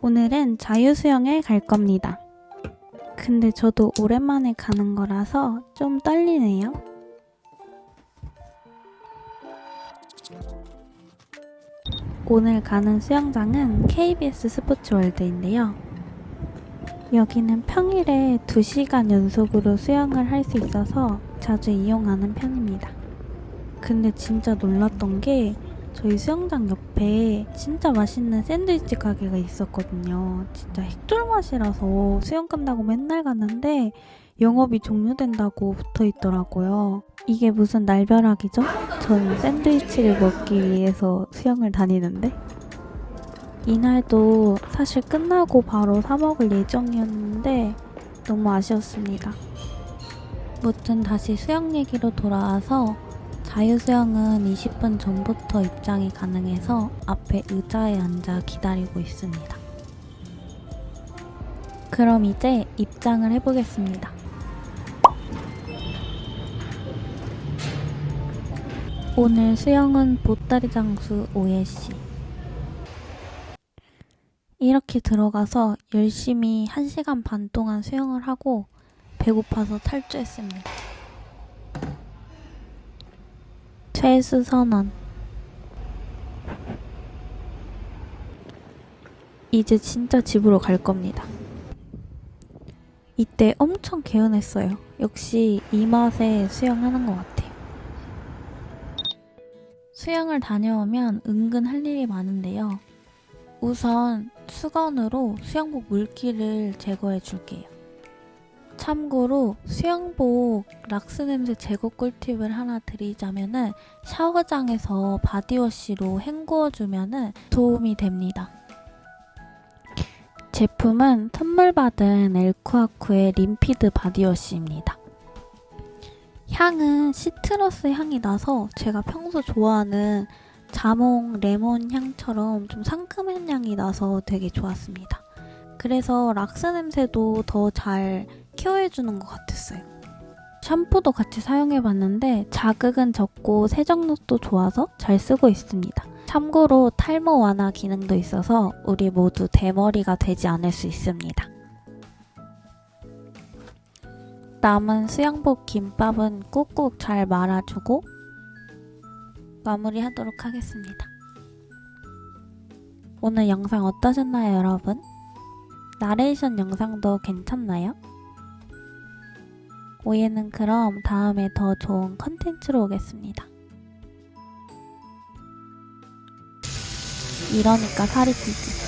오늘은 자유수영에 갈 겁니다. 근데 저도 오랜만에 가는 거라서 좀 떨리네요. 오늘 가는 수영장은 KBS 스포츠월드인데요. 여기는 평일에 2시간 연속으로 수영을 할 수 있어서 자주 이용하는 편입니다. 근데 진짜 놀랐던 게 저희 수영장 옆에 진짜 맛있는 샌드위치 가게가 있었거든요. 진짜 핵쫄 맛이라서 수영 끝나고 맨날 갔는데 영업이 종료된다고 붙어 있더라고요. 이게 무슨 날벼락이죠? 전 샌드위치를 먹기 위해서 수영을 다니는데. 이날도 사실 끝나고 바로 사 먹을 예정이었는데 너무 아쉬웠습니다. 무튼 다시 수영 얘기로 돌아와서 자유수영은 20분 전부터 입장이 가능해서 앞에 의자에 앉아 기다리고 있습니다. 그럼 이제 입장을 해보겠습니다. 오늘 수영은 보따리 장수 오예씨. 이렇게 들어가서 열심히 1시간 반 동안 수영을 하고 배고파서 탈주했습니다. 최수 선언. 이제 진짜 집으로 갈 겁니다. 이때 엄청 개운했어요. 역시 이 맛에 수영하는 것 같아요. 수영을 다녀오면 은근 할 일이 많은데요. 우선 수건으로 수영복 물기를 제거해 줄게요. 참고로 수영복 락스 냄새 제거 꿀팁을 하나 드리자면은 샤워장에서 바디워시로 헹구어주면은 도움이 됩니다. 제품은 선물 받은 엘쿠아쿠의 림피드 바디워시입니다. 향은 시트러스 향이 나서 제가 평소 좋아하는 자몽 레몬 향처럼 좀 상큼한 향이 나서 되게 좋았습니다. 그래서 락스 냄새도 더 잘 케어해주는 것 같았어요. 샴푸도 같이 사용해봤는데 자극은 적고 세정력도 좋아서 잘 쓰고 있습니다. 참고로 탈모 완화 기능도 있어서 우리 모두 대머리가 되지 않을 수 있습니다. 남은 수영복 김밥은 꾹꾹 잘 말아주고 마무리하도록 하겠습니다. 오늘 영상 어떠셨나요, 여러분? 나레이션 영상도 괜찮나요? 오예는 그럼 다음에 더 좋은 컨텐츠로 오겠습니다. 이러니까 살이 찌지.